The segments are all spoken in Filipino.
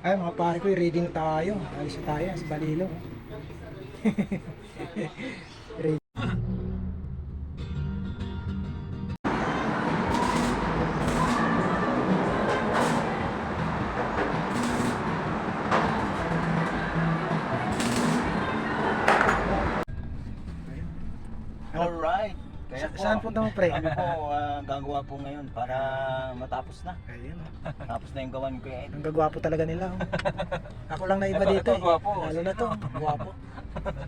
Ay, mga pare ko, ready na tayo. Alis na tayo sa Balilo. Kaya Sa- po, saan punta mo, pre? Ano po, ah, gagawa po ngayon para matapos na. Ayun. Tapos na yung gawan ko eh. Ang gagwapo talaga nila. oh. Ako lang na iba Ito, dito. ito, eh. gwapo. Lalo na to, gwapo.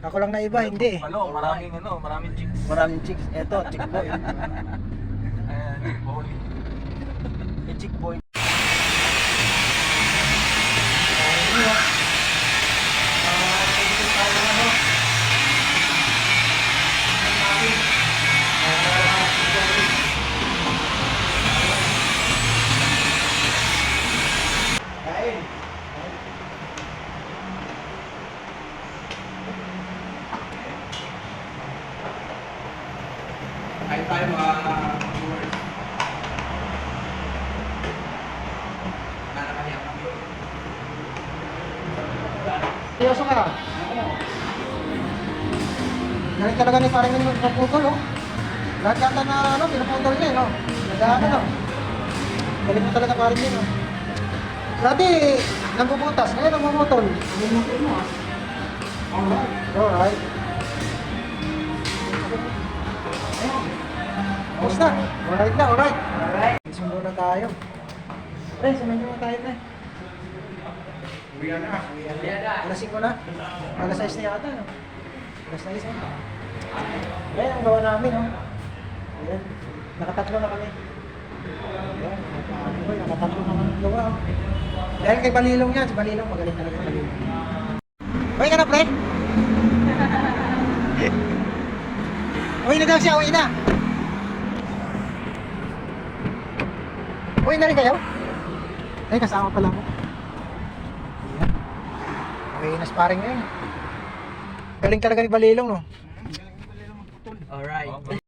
Ako lang na iba, hindi eh. Ano, maraming ano, maraming chicks. Maraming chicks. Eto, chick boy. Ayan, chick boy. Yung chick boy. Kain. Kain tayo mga viewers. Nanakalihan kami. Seryoso ka? Galing talaga ni parang yung magpuputol, oh. Lahat yata na, ano, pinuputol niya, eh, no? Nagdaan, ano. Galing mo talaga parang yun, no? Dati, nagbubutas, ngayon nagmumutol. Nagmumutol mo, ah. Alright. Alright. Tapos na. Alright na, alright. Alright. Sundo na tayo. Pre, sumayin mo tayo, pre. Uwi na. Alas 5 na. Alas 6 na yata, no? Alas 6 na. Ayan, ang gawa namin, no? Ayan. Nakatatlo na kami. Ayan. Ay, nakatatlo na kami gawa, oh. Dahil kay Balilong yan. Si Balilong, magaling talaga Balilong. Uy ka na, pre? Uy na daw siya, uwi na. Uwi na rin kayo? Ay, kasama pala mo. Okay, na sparring ngayon. Galing talaga ni Balilong, no? Alright.